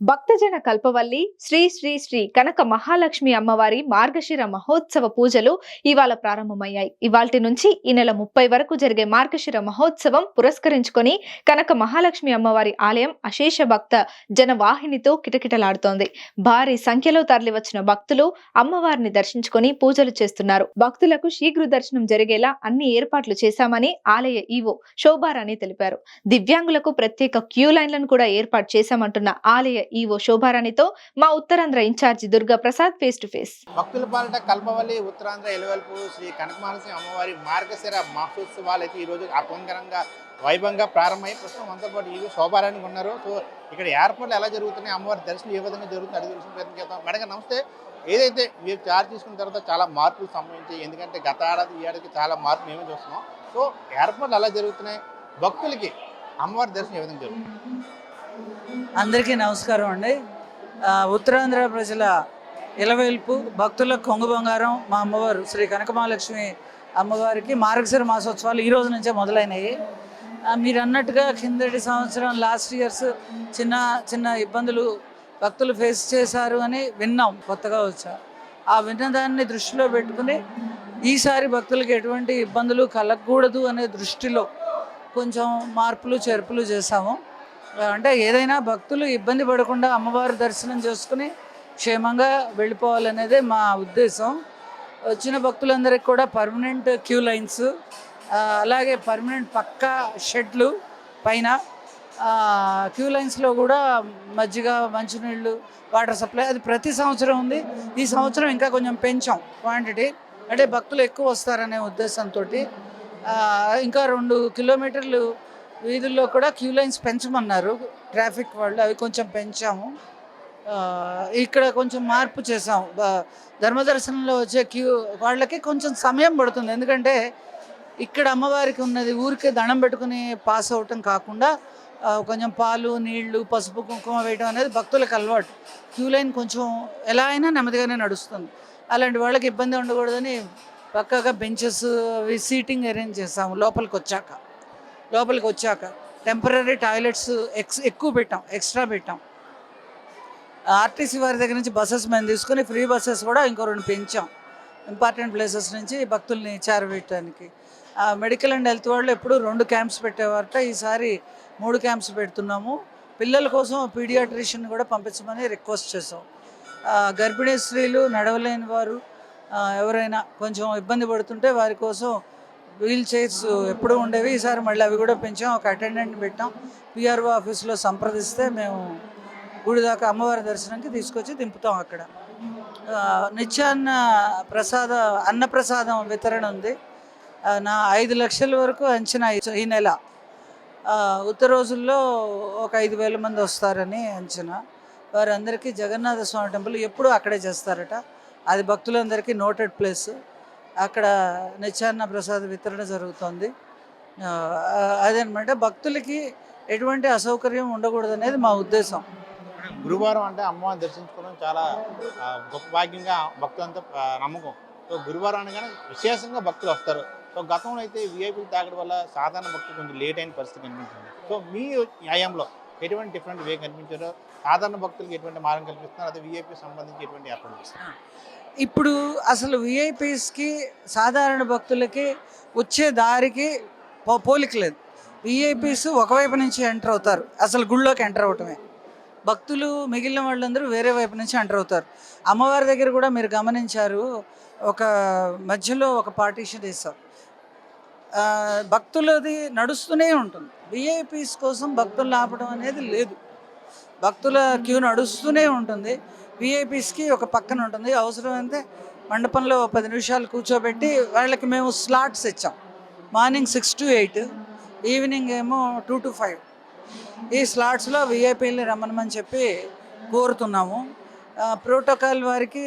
భక్తజన కల్పవల్లి శ్రీ శ్రీ శ్రీ కనక మహాలక్ష్మి అమ్మవారి మార్గశిర మహోత్సవ పూజలు ఇవాళ ప్రారంభమయ్యాయి. ఇవాల్టి నుంచి ఈ నెల ముప్పై వరకు జరిగే మార్గశిర మహోత్సవం పురస్కరించుకొని కనక మహాలక్ష్మి అమ్మవారి ఆలయం అశేష భక్త జనవాహినితో కిటకిటలాడుతోంది. భారీ సంఖ్యలో తరలివచ్చిన భక్తులు అమ్మవారిని దర్శించుకొని పూజలు చేస్తున్నారు. భక్తులకు శీఘ్ర దర్శనం జరిగేలా అన్ని ఏర్పాట్లు చేశామని ఆలయ ఈవో శోభారాణి తెలిపారు. దివ్యాంగులకు ప్రత్యేక క్యూ లైన్లను కూడా ఏర్పాటు చేశామంటున్న ఆలయ ఈవో శోభారాణితో మా Uttarandhra incharge Durga Prasad face to face. భక్తుల పాలిట కల్పవల్లి ఉత్తరాంధ్ర ఎలువెల్పు శ్రీ కనకమానసి అమ్మవారి మార్గశిర మహోత్సవాలు అయితే రోజు అకంగ వైభవంగా ప్రారంభమై ప్రస్తుతం మనతో పాటు ఈ శోభారానికి ఉన్నారు. సో ఇక్కడ ఏర్పాట్లు ఎలా జరుగుతున్నాయి? అమ్మవారి దర్శనం ఏ విధంగా జరుగుతుంది? అడిగి తెలిసిన ప్రయత్నం చేద్దాం. మేడం నమస్తే. ఏదైతే మీరు చార్జ్ తీసుకున్న తర్వాత చాలా మార్పులు సంభవించాయి. ఎందుకంటే గత ఏడాది ఈ ఏడాదికి చాలా మార్పులు మేమే చూస్తున్నాం. సో ఏర్పాట్లు ఎలా జరుగుతున్నాయి? భక్తులకి అమ్మవారి దర్శనం ఏ విధంగా జరుగుతుంది? అందరికీ నమస్కారం అండి. ఉత్తరాంధ్ర ప్రజల ఇలవేల్పు భక్తుల కొంగు బంగారం మా అమ్మవారు శ్రీ కనకమహాలక్ష్మి అమ్మవారికి మార్గశిర మాసోత్సవాలు ఈ రోజు నుంచే మొదలైనవి మీరు అన్నట్టుగా కిందటి సంవత్సరం లాస్ట్ ఇయర్స్ చిన్న చిన్న ఇబ్బందులు భక్తులు ఫేస్ చేశారు అని విన్నాం కొత్తగా వచ్చా. ఆ విన్నదాన్ని దృష్టిలో పెట్టుకుని ఈసారి భక్తులకి ఎటువంటి ఇబ్బందులు కలగకూడదు అనే దృష్టిలో కొంచెం మార్పులు చేర్పులు చేశాము. అంటే ఏదైనా భక్తులు ఇబ్బంది పడకుండా అమ్మవారి దర్శనం చేసుకుని క్షేమంగా వెళ్ళిపోవాలనేదే మా ఉద్దేశం. వచ్చిన భక్తులందరికీ కూడా పర్మనెంట్ క్యూ లైన్స్ అలాగే పర్మనెంట్ పక్కా షెడ్లు పైన క్యూ లైన్స్లో కూడా మజ్జిగ మంచినీళ్ళు వాటర్ సప్లై అది ప్రతి సంవత్సరం ఉంది. ఈ సంవత్సరం ఇంకా కొంచెం పెంచాం క్వాంటిటీ. అంటే భక్తులు ఎక్కువ వస్తారనే ఉద్దేశంతో ఇంకా రెండు కిలోమీటర్లు వీధుల్లో కూడా క్యూ లైన్స్ పెంచమన్నారు. ట్రాఫిక్ వాళ్ళు అవి కొంచెం పెంచాము. ఇక్కడ కొంచెం మార్పు చేసాం ధర్మదర్శనంలో వచ్చే క్యూ వాళ్ళకి కొంచెం సమయం పడుతుంది. ఎందుకంటే ఇక్కడ అమ్మవారికి ఉన్నది ఊరికే దండం పెట్టుకుని పాస్ అవటం కాకుండా కొంచెం పాలు నీళ్ళు పసుపు కుంకుమ వేయడం అనేది భక్తులకు అలవాటు. క్యూ లైన్ కొంచెం ఎలా అయినా నెమ్మదిగానే నడుస్తుంది. అలాంటి వాళ్ళకి ఇబ్బంది ఉండకూడదని పక్కగా బెంచెస్ అవి సీటింగ్ అరేంజ్ చేసాము లోపలికి వచ్చాక. లోపలికి వచ్చాక టెంపరీ టాయిలెట్స్ ఎక్స్ ఎక్కువ పెట్టాం ఎక్స్ట్రా పెట్టాం. ఆర్టీసీ వారి దగ్గర నుంచి బస్సెస్ మేము తీసుకుని ఫ్రీ బస్సెస్ కూడా ఇంకో రెండు పెంచాం. ఇంపార్టెంట్ ప్లేసెస్ నుంచి భక్తుల్ని చేరవేయటానికి. మెడికల్ అండ్ హెల్త్ వాళ్ళు ఎప్పుడు రెండు క్యాంప్స్ పెట్టేవారట. ఈసారి మూడు క్యాంప్స్ పెడుతున్నాము. పిల్లల కోసం పీడియాట్రిషియన్ కూడా పంపించమని రిక్వెస్ట్ చేసాం గర్భిణీ స్త్రీలు నడవలేని వారు ఎవరైనా కొంచెం ఇబ్బంది పడుతుంటే వారి కోసం వీల్ చైర్స్ ఎప్పుడూ ఉండేవి. ఈసారి మళ్ళీ అవి కూడా పెంచాం. ఒక అటెండెంట్ పెట్టాం. పిఆర్ఓ ఆఫీస్లో సంప్రదిస్తే మేము గుడి దాకా అమ్మవారి దర్శనానికి తీసుకొచ్చి దింపుతాం అక్కడ. నిత్యాన్న ప్రసాద అన్నప్రసాదం వితరణ ఉంది. నా ఐదు లక్షల వరకు అంచనా ఈ- ఈ నెల. ఉత్తర రోజుల్లో ఒక ఐదు వేల మంది వస్తారని అంచనా. వారందరికీ జగన్నాథ స్వామి టెంపుల్ ఎప్పుడూ అక్కడే చేస్తారట. అది భక్తులందరికీ నోటెడ్ ప్లేస్ అక్కడ నిత్యాన్న ప్రసాద వితరణ జరుగుతుంది. ఆ, భక్తులకి ఎటువంటి అసౌకర్యం ఉండకూడదు అనేది మా ఉద్దేశం. గురువారం అంటే అమ్మవారిని దర్శించుకోవడం చాలా గొప్ప భాగ్యంగా భక్తులంతా నమ్మకం. సో గురువారం అనగానే విశేషంగా భక్తులు వస్తారు. సో గతంలో అయితే విఐపీలు తాగడం వల్ల సాధారణ భక్తులు కొంచెం లేట్ అయిన పరిస్థితి కనిపించింది. సో మీ న్యాయంలో ఎటువంటి డిఫరెంట్ వే కనిపించారో సాధారణ భక్తులకు ఎటువంటి మార్గం కల్పిస్తున్నారు అదే విఐపీ సంబంధించి ఎటువంటి ఏర్పాటు ఇప్పుడు అసలు విఐపీస్కి సాధారణ భక్తులకి వచ్చే దారికి పో- పోలిక లేదు. విఐపీస్ ఒకవైపు నుంచి ఎంటర్ అవుతారు. అసలు గుళ్ళోకి ఎంటర్ అవటమే. భక్తులు మిగిలిన వాళ్ళందరూ వేరే వైపు నుంచి ఎంటర్ అవుతారు. అమ్మవారి దగ్గర కూడా మీరు గమనించారు ఒక మధ్యలో ఒక పార్టీషన్ ఇస్తారు భక్తులది నడుస్తూనే ఉంటుంది. విఐపీస్ కోసం భక్తులు ఆపడం అనేది లేదు. భక్తుల క్యూ నడుస్తూనే ఉంటుంది. విఐపీస్కి ఒక పక్కన ఉంటుంది. అవసరమైతే మండపంలో పది నిమిషాలు కూర్చోబెట్టి వాళ్ళకి మేము స్లాట్స్ ఇచ్చాం. Morning six to eight evening ఏమో టూ టు ఫైవ్. ఈ స్లాట్స్లో విఐపీలు రమ్మనమని చెప్పి కోరుతున్నాము. ప్రోటోకాల్ వారికి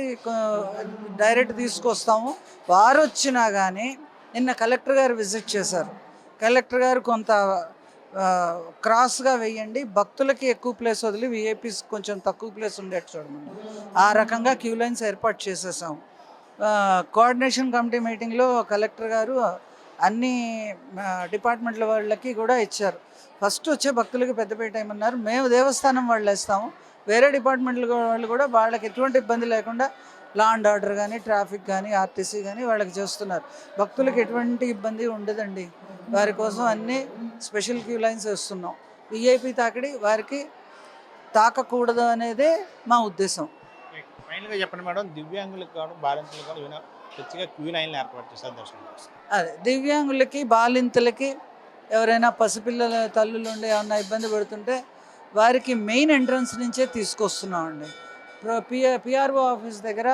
డైరెక్ట్ తీసుకొస్తాము. వారు వచ్చినా కానీ నిన్న కలెక్టర్ గారు విజిట్ చేశారు. కలెక్టర్ గారు కొంత క్రాస్గా వేయండి. భక్తులకి ఎక్కువ ప్లేస్ వదిలి విఐపీస్ కొంచెం తక్కువ ప్లేస్ ఉండేట్టు చూడమని ఆ రకంగా క్యూ లైన్స్ ఏర్పాటు చేసేసాం. కోఆర్డినేషన్ కమిటీ మీటింగ్లో కలెక్టర్ గారు అన్ని డిపార్ట్మెంట్ల వాళ్ళకి కూడా ఇచ్చారు. ఫస్ట్ వచ్చే భక్తులకి పెద్దపేట ఏమన్నారు? మేము దేవస్థానం వాళ్ళు వేస్తాము. వేరే డిపార్ట్మెంట్ల వాళ్ళు కూడా వాళ్ళకి ఎటువంటి ఇబ్బంది లేకుండా లా అండ్ ఆర్డర్ కానీ ట్రాఫిక్ కానీ ఆర్టీసీ కానీ వాళ్ళకి చేస్తున్నారు. భక్తులకు ఎటువంటి ఇబ్బంది ఉండదండి. వారి కోసం అన్ని స్పెషల్ క్యూ లైన్స్ వేస్తున్నాం. విఐపి తాకిడి వారికి తాకకూడదు అనేదే మా ఉద్దేశం. ఫైనల్గా చెప్పండి మేడం దివ్యాంగులకు కావడం బాలింతలకు విన ఖచ్చితంగా క్యూ లైన్లు ఏర్పాటు చేస్తారు దర్శనం అదే దివ్యాంగులకి బాలింతలకి ఎవరైనా పసిపిల్లల తల్లులు ఉండి ఏమన్నా ఇబ్బంది పడుతుంటే వారికి మెయిన్ ఎంట్రన్స్ నుంచే తీసుకొస్తున్నామండి. పిఆర్ఓ ఆఫీస్ దగ్గర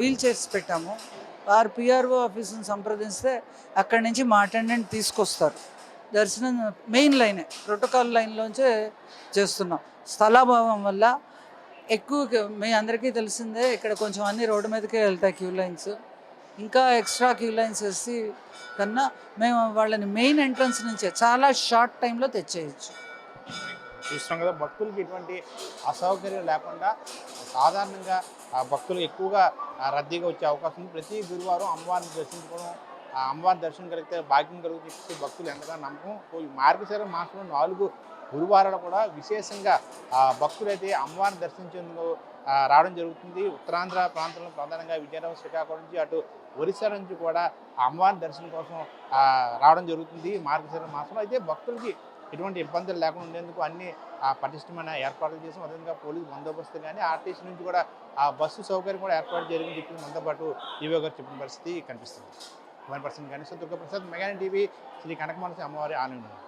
వీల్ చైర్స్ పెట్టాము. వారు పిఆర్ఓ ఆఫీస్ని సంప్రదిస్తే అక్కడి నుంచి మా అటెండెంట్ తీసుకొస్తారు. దర్శనం మెయిన్ లైనే ప్రోటోకాల్ లైన్లోంచే చేస్తున్నాం. స్థలాభావం వల్ల ఎక్కువ మీ అందరికీ తెలిసిందే ఇక్కడ కొంచెం అన్ని రోడ్డు మీదకే వెళ్తాయి క్యూ లైన్స్. ఇంకా ఎక్స్ట్రా క్యూ లైన్స్ వేసి కన్నా మేము వాళ్ళని మెయిన్ ఎంట్రన్స్ నుంచే చాలా షార్ట్ టైంలో తెచ్చేయచ్చు. చూస్తున్నాం కదా భక్తులకి ఎటువంటి అసౌకర్యం లేకుండా సాధారణంగా భక్తులు ఎక్కువగా రద్దీగా వచ్చే అవకాశం ఉంది. ప్రతి గురువారం అమ్మవారిని దర్శించుకోవడం ఆ అమ్మవారి దర్శనం కలిగితే భాగ్యం కలుగుతుంది చెప్పి భక్తులు ఎంతగా నమ్మకం. సో మాసంలో నాలుగు గురువారాలు కూడా విశేషంగా భక్తులైతే అమ్మవారిని దర్శించేందుకు రావడం జరుగుతుంది. ఉత్తరాంధ్ర ప్రాంతంలో ప్రధానంగా విజయనగరం శ్రీకాకుళం నుంచి అటు ఒరిస్సా నుంచి కూడా అమ్మవారి దర్శనం కోసం రావడం జరుగుతుంది మార్గశిర మాసంలో. అయితే భక్తులకి ఎటువంటి ఇబ్బందులు లేకుండా ఉండేందుకు అన్ని ఆ పటిష్టమైన ఏర్పాట్లు చేసాం అదేవిధంగా పోలీసు బందోబస్తు కానీ ఆర్టీసీ నుంచి కూడా ఆ బస్సు సౌకర్యం కూడా ఏర్పాటు జరిగింది. చెప్పిన మనతో పాటు ఈవో గారు చెప్పిన పరిస్థితి కనిపిస్తుంది. వన్ పర్సెంట్ కానీ సో దుర్గప్రసాద్ మెగాని టీవీ శ్రీ కనకమానసి అమ్మవారి ఆనందం.